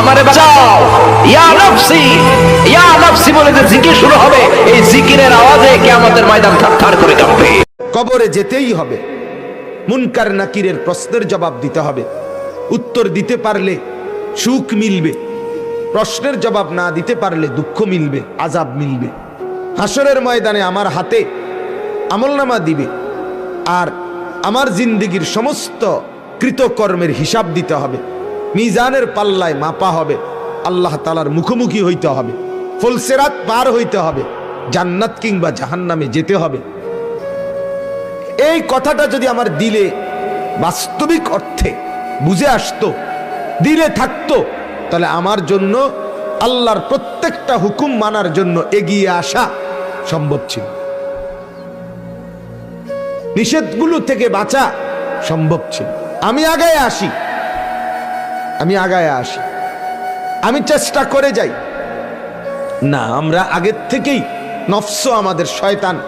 আমারে বাঁচাও। ইয়া নফসি ইয়া নফসি বলে যে জিকির শুরু হবে, এই জিকিরের আওয়াজে কিয়ামতের ময়দান থারথার করে কাঁপবে। কবরে যেতেই হবে। মুনকার নাকিরের প্রশ্নের জবাব দিতে হবে। উত্তর দিতে পারলে সুখ মিলবে। প্রশ্নের জবাব না দিতে পারলে দুঃখ মিলবে, আজাব মিলবে। হাসরের ময়দানে আমার হাতে আমলনামা দিবে। আর আমার জিন্দিগির সমস্ত কৃতকর্মের হিসাব দিতে হবে। মিজানের পাল্লায় মাপা হবে। আল্লাহ তালার মুখোমুখি হইতে হবে। ফুলসেরাত পার হইতে হবে। জান্নাত কিংবা জাহান্নামে যেতে হবে। এই কথাটা যদি আমার দিলে বাস্তবিক অর্থে বুঝে আসতো, দিলে থাকতো, তাহলে আমার জন্য আল্লাহর প্রত্যেকটা হুকুম মানার জন্য এগিয়ে আসা সম্ভব ছিল। নিষেধগুলো থেকে বাঁচা সম্ভব ছিল। আমি আগে আসি। আমি আগায় আসি। আমি চেষ্টা করে যাই। না আমরা আগের থেকেই নফস আমাদের শয়তান।